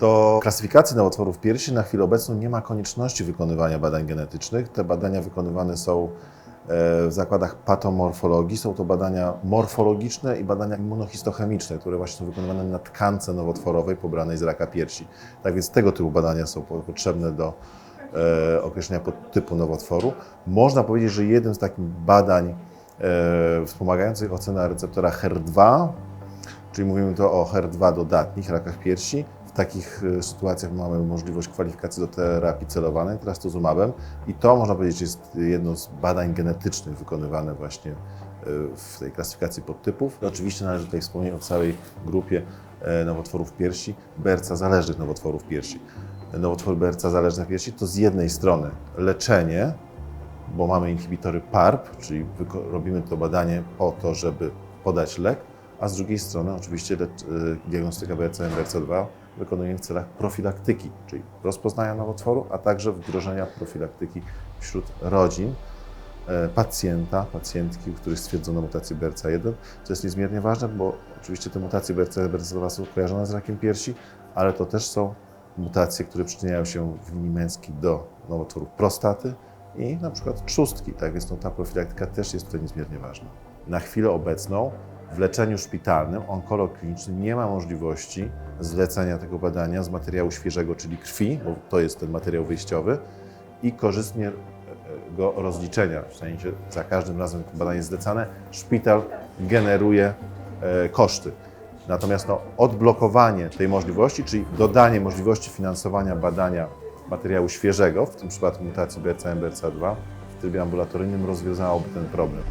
Do klasyfikacji nowotworów piersi na chwilę obecną nie ma konieczności wykonywania badań genetycznych. Te badania wykonywane są e, w zakładach patomorfologii. Są to badania morfologiczne i badania immunohistochemiczne, które właśnie są wykonywane na tkance nowotworowej pobranej z raka piersi. Tak więc tego typu badania są po- potrzebne do e, określenia podtypu nowotworu. Można powiedzieć, że jednym z takich badań e, wspomagających ocenę receptora HER2, czyli mówimy tu o HER2 dodatnich rakach piersi. W takich e, sytuacjach mamy możliwość kwalifikacji do terapii celowanej trastuzumabem i to można powiedzieć jest jedno z badań genetycznych wykonywane właśnie e, w tej klasyfikacji podtypów. Oczywiście należy tutaj wspomnieć o całej grupie e, nowotworów piersi, berca zależnych nowotworów piersi. Nowotwór berca zależnych piersi to z jednej strony leczenie, bo mamy inhibitory PARP, czyli robimy to badanie po to, żeby podać lek, a z drugiej strony oczywiście diagnostyka BRCA-MBRCA2 wykonuje w celach profilaktyki, czyli rozpoznania nowotworu, a także wdrożenia profilaktyki wśród rodzin e, pacjenta, pacjentki, u których stwierdzono mutację BRCA1, co jest niezmiernie ważne, bo oczywiście te mutacje BRCA1 są kojarzone z rakiem piersi, ale to też są mutacje, które przyczyniają się w linii męskiej do nowotworów prostaty i na przykład trzustki, tak więc no, ta profilaktyka też jest tutaj niezmiernie ważna. Na chwilę obecną w leczeniu szpitalnym onkolog kliniczny nie ma możliwości zlecenia tego badania z materiału świeżego, czyli krwi, bo to jest ten materiał wyjściowy, i korzystnie e, go rozliczenia. W sensie za każdym razem, gdy badanie jest zlecane, szpital generuje e, koszty. Natomiast no, odblokowanie tej możliwości, czyli dodanie możliwości finansowania badania materiału świeżego, w tym przypadku mutacji BRCA, BRCA2, w trybie ambulatoryjnym rozwiązałoby ten problem.